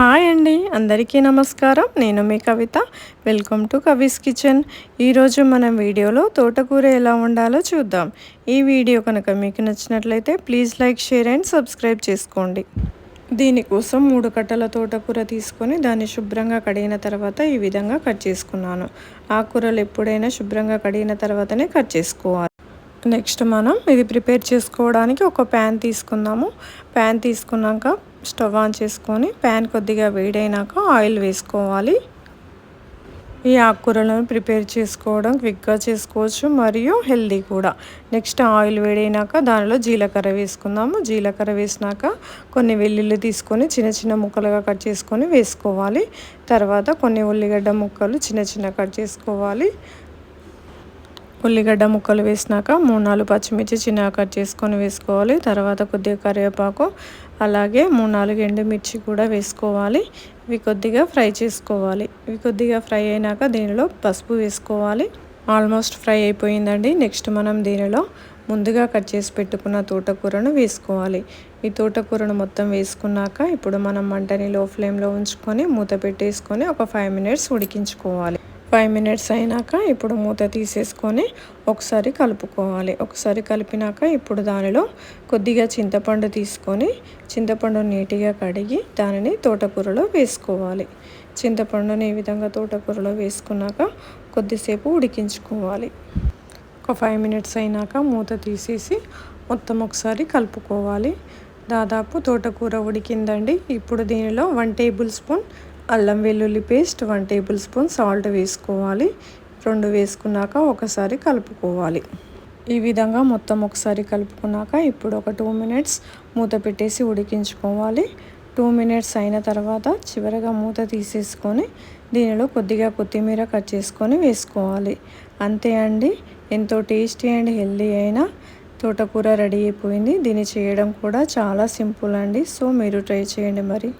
Hi అండి అందరికీ నమస్కారం. నేను మీ Kavitha. Welcome to Kavi's kitchen ఈరోజు మనం వీడియోలో తోటకూర ఎలా వండాలో చూద్దాం. ఈ వీడియో కనుక మీకు నచ్చినట్లయితే please like share and subscribe చేసుకోండి. దీనికోసం మూడు కట్టల తోటకూర తీసుకొని దాన్ని శుభ్రంగా కడిగిన తర్వాత ఈ విధంగా కట్ చేసుకున్నాను. ఆకుకూరలు ఎప్పుడైనా శుభ్రంగా కడిగిన తర్వాతనే కట్ చేసుకోవాలి. నెక్స్ట్ మనం ఇది ప్రిపేర్ చేసుకోవడానికి ఒక ప్యాన్ తీసుకుందాము. ప్యాన్ తీసుకున్నాక స్టవ్ ఆన్ చేసుకొని ప్యాన్ కొద్దిగా వేడైనాక ఆయిల్ వేసుకోవాలి. ఈ ఆకుకూరలను ప్రిపేర్ చేసుకోవడం క్విక్గా చేసుకోవచ్చు మరియు హెల్దీ కూడా. నెక్స్ట్ ఆయిల్ వేడైనాక దానిలో జీలకర్ర వేసుకుందాము. జీలకర్ర వేసినాక కొన్ని వెల్లుల్లి తీసుకొని చిన్న చిన్న ముక్కలుగా కట్ చేసుకొని వేసుకోవాలి. తర్వాత కొన్ని ఉల్లిగడ్డ ముక్కలు చిన్న చిన్న కట్ చేసుకోవాలి. ఉల్లిగడ్డ ముక్కలు వేసినాక మూడు నాలుగు పచ్చిమిర్చి చిన్నగా కట్ చేసుకొని వేసుకోవాలి. తర్వాత కొద్దిగా కరివేపాకు అలాగే మూడు నాలుగు ఎండుమిర్చి కూడా వేసుకోవాలి. ఇవి కొద్దిగా ఫ్రై చేసుకోవాలి. ఇవి కొద్దిగా ఫ్రై అయినాక దీనిలో పసుపు వేసుకోవాలి. ఆల్మోస్ట్ ఫ్రై అయిపోయిందండి. నెక్స్ట్ మనం దీనిలో ముందుగా కట్ చేసి పెట్టుకున్న తోటకూరను వేసుకోవాలి. ఈ తోటకూరను మొత్తం వేసుకున్నాక ఇప్పుడు మనం మంటని లో ఫ్లేమ్లో ఉంచుకొని మూత పెట్టేసుకొని ఒక ఫైవ్ మినిట్స్ ఉడికించుకోవాలి. ఫైవ్ మినిట్స్ అయినాక ఇప్పుడు మూత తీసేసుకొని ఒకసారి కలుపుకోవాలి. ఒకసారి కలిపినాక ఇప్పుడు దానిలో కొద్దిగా చింతపండు తీసుకొని చింతపండు నీట్గా కడిగి దానిని తోటకూరలో వేసుకోవాలి. చింతపండుని ఈ విధంగా తోటకూరలో వేసుకున్నాక కొద్దిసేపు ఉడికించుకోవాలి. ఒక ఫైవ్ మినిట్స్ అయినాక మూత తీసేసి మొత్తం ఒకసారి కలుపుకోవాలి. దాదాపు తోటకూర ఉడికిందండి. ఇప్పుడు దీనిలో వన్ టేబుల్ స్పూన్ అల్లం వెల్లుల్లి paste one tablespoon salt వేసుకోవాలి. రెండు వేసుకున్నాక ఒకసారి కలుపుకోవాలి. ఈ విధంగా మొత్తం ఒకసారి కలుపుకున్నాక ఇప్పుడు ఒక టూ మినిట్స్ మూత పెట్టేసి ఉడికించుకోవాలి. టూ మినిట్స్ అయిన తర్వాత చివరగా మూత తీసేసుకొని దీనిలో కొద్దిగా కొత్తిమీర కట్ చేసుకొని వేసుకోవాలి. అంతే అండి. ఎంతో టేస్టీ అండ్ హెల్దీ అయిన తోటకూర రెడీ అయిపోయింది. దీన్ని చేయడం కూడా చాలా సింపుల్ అండి. సో మీరు ట్రై చేయండి మరి.